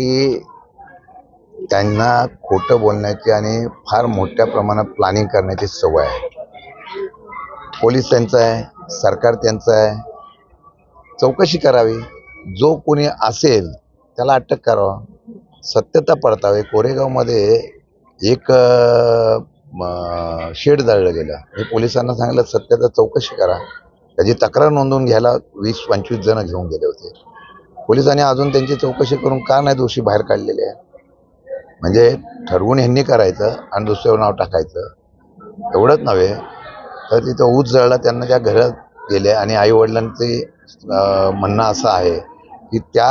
की त्यांना खोटं बोलण्याची आणि फार मोठ्या प्रमाणात प्लॅनिंग करण्याची सवय आहे. पोलीस त्यांचं आहे सरकार त्यांचं आहे. चौकशी करावी. जो कोणी असेल त्याला अटक करावं. सत्यता पडतावे कोरेगावमध्ये एक शेड जाळलं गेलं. हे पोलिसांना सांगितलं सत्यता चौकशी करा. त्याची तक्रार नोंदवून घ्यायला वीस पंचवीस जण घेऊन गेले होते. पोलिसांनी अजून त्यांची चौकशी करून का नाही दोषी बाहेर काढलेले आहे? म्हणजे ठरवून ह्यांनी करायचं आणि दुसऱ्यावर नाव टाकायचं. एवढंच नव्हे तर तिथं ऊस जळला त्यांना त्या घरात गेले आणि आई वडिलांचे म्हणणं असं आहे की त्या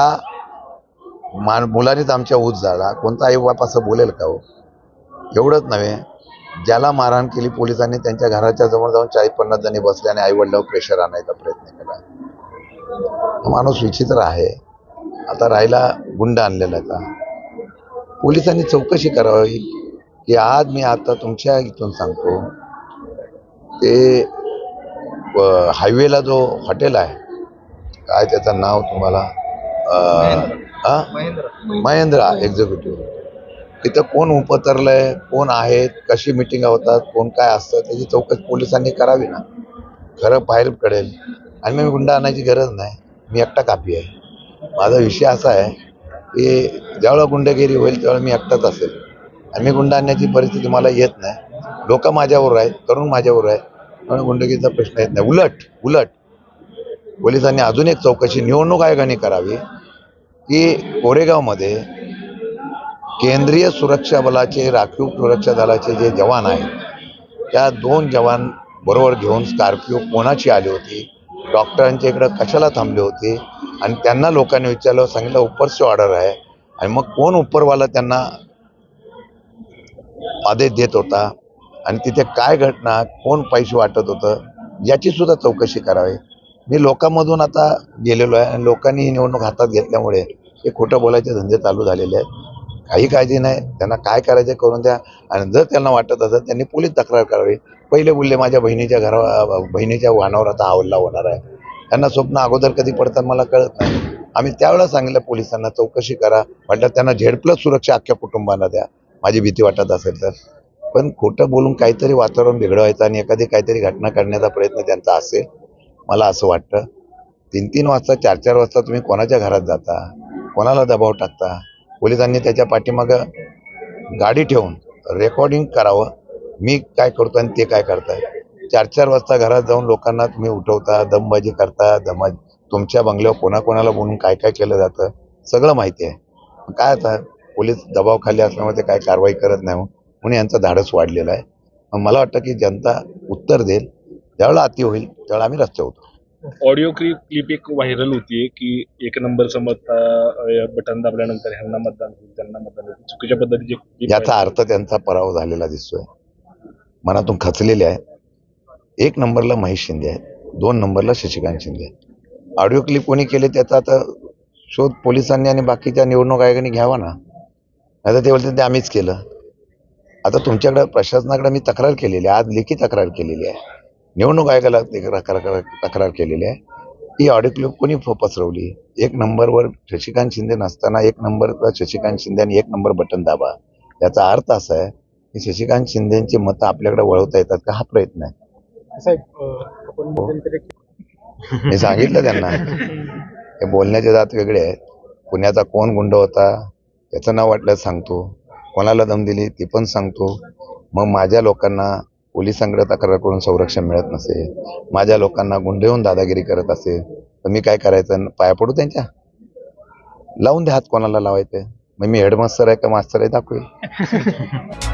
मान मुलानेच आमच्या ऊस जाळला. कोणता आई बाप असं बोलेल का हो? एवढंच नव्हे ज्याला मारहाण केली पोलिसांनी त्यांच्या घराच्या जवळ जाऊन चाळीस पन्नास जणी बसले आणि आईवडिलावर प्रेशर आणायचा प्रयत्न केला. माणूस विचित्र आहे. आता राहिला गुंड आणलेला का? पोलिसांनी चौकशी करावी की आज मी आता तुमच्या इथून सांगतो. ते हायवेला जो हॉटेल आहे काय त्याचं नाव तुम्हाला? महेंद्रा. एक्झिक्युटिव्ह तिथं कोण उपतरलंय कोण आहेत कशी मिटिंग होतात कोण काय असतं त्याची चौकशी पोलिसांनी करावी ना. खरं बाहेर कळेल आणि मी गुंडा आणायची गरज नाही. मी एकटा कापी आहे. माझा विषय असा आहे की ज्यावेळेला गुंडगिरी होईल त्यावेळेला मी एकटाच असेल. आणि मी गुंड आणण्याची परिस्थिती मला येत नाही. लोक माझ्यावर आहेत तरुण माझ्यावर आहे. म्हणून गुंडगिरीचा प्रश्न येत नाही. उलट उलट पोलिसांनी अजून एक चौकशी निवडणूक आयोगाने करावी की कोरेगावमध्ये केंद्रीय सुरक्षा बलाचे राखीव सुरक्षा दलाचे जे जवान आहेत त्या दोन जवान बरोबर घेऊन स्कॉर्पिओ कोणाची आली होती? डॉक्टरांच्या इकडं कशाला थांबले होते? आणि त्यांना लोकांनी विचारलं सांगितलं उपरची ऑर्डर आहे. आणि मग कोण उपरवाला त्यांना आदेश देत होता? आणि तिथे काय घटना? कोण पैसे वाटत होतं? याची सुद्धा चौकशी करावी. मी लोकांमधून आता गेलेलो आहे आणि लोकांनी ही निवडणूक हातात घेतल्यामुळे हे खोटं बोलायचे धंदे चालू झालेले आहेत. काही काळजी नाही. त्यांना काय करायचं करून द्या. आणि जर त्यांना वाटत असेल त्यांनी पोलीस तक्रार करावी. पहिले बोलले माझ्या बहिणीच्या घरा बहिणीच्या वाहनावर आता हल्ला होणार आहे. त्यांना स्वप्न अगोदर कधी पडतात मला कळत नाही. आम्ही त्यावेळेला सांगितलं पोलिसांना चौकशी करा. म्हटलं त्यांना झेड प्लस सुरक्षा अख्ख्या कुटुंबांना द्या. माझी भीती वाटत असेल तर. पण खोटं बोलून काहीतरी वातावरण बिघडवायचं आणि एखादी काहीतरी घटना करण्याचा प्रयत्न त्यांचा असेल मला असं वाटतं. तीन तीन वाजता चार चार वाजता तुम्ही कोणाच्या घरात जाता? कोणाला दबाव टाकता? पोलिसांनी त्याच्या पाठीमागं गाडी ठेवून रेकॉर्डिंग करावं. मी काय करतो आणि ते काय करताय चार चार वाजता घरात जाऊन लोकांना तुम्ही उठवता दमबाजी करता दमा तुमच्या बंगल्यावर कोणाकोणाला बोलून काय काय केलं जातं? सगळं माहिती आहे. काय आता? पोलीस दबावाखाली असल्यामुळे ते काय कारवाई करत नाही म्हणून यांचं धाडस वाढलेला आहे. मला वाटतं की जनता उत्तर देईल. ज्यावेळेला अति होईल त्यावेळेला आम्ही रस्त्यावर उतरू. ऑडिओ क्लिप क्लिप एक व्हायरल होतीये की एक नंबरचं मत अं, बटन दाबल्यानंतर ह्यांना मतदान होईल त्यांना मतदान होईल. चुकीच्या पद्धतीचे याचा. अर्थ त्यांचा पराभव झालेला दिसतोय. मनातून खचलेले आहे. एक नंबरला महेश शिंदे आहे दोन नंबरला शशिकांत शिंदे ऑडिओ क्लिप कोणी केले त्याचा आता शोध पोलिसांनी आणि बाकीच्या निवडणूक आयोगाने घ्यावा ना. आता ते बोलतात ते आम्हीच केलं. आता तुमच्याकडे प्रशासनाकडे मी तक्रार केलेली आहे आज लेखी तक्रार केलेली आहे. निवडणूक आयोगाला तक्रार केलेली आहे. ही ऑडिओ क्लिप कोणी पसरवली? एक नंबरवर शशिकांत शिंदे नसताना एक नंबरचा शशिकांत शिंदे आणि एक नंबर बटन दाबा. याचा अर्थ असा आहे की शशिकांत शिंदेची मतं आपल्याकडे वळवता येतात का? हा प्रयत्न आहे. आपण मध्यंतरी मी सांगितलं त्यांना. हे बोलण्याचे जात वेगळे आहेत. पुण्याचा कोण गुंड होता? त्याचं नाव वाटलं सांगतो. कोणाला दम दिली ती पण सांगतो. मग माझ्या लोकांना पोलिसांकडे तक्रार करून संरक्षण मिळत नसेल माझ्या लोकांना गुंड येऊन दादागिरी करत असेल तर मी काय करायचं? पाया पडू त्यांच्या? लावून द्या हात कोणाला लावायचं? मग मी हेडमास्तर आहे का मास्तर आहे दाखवेल.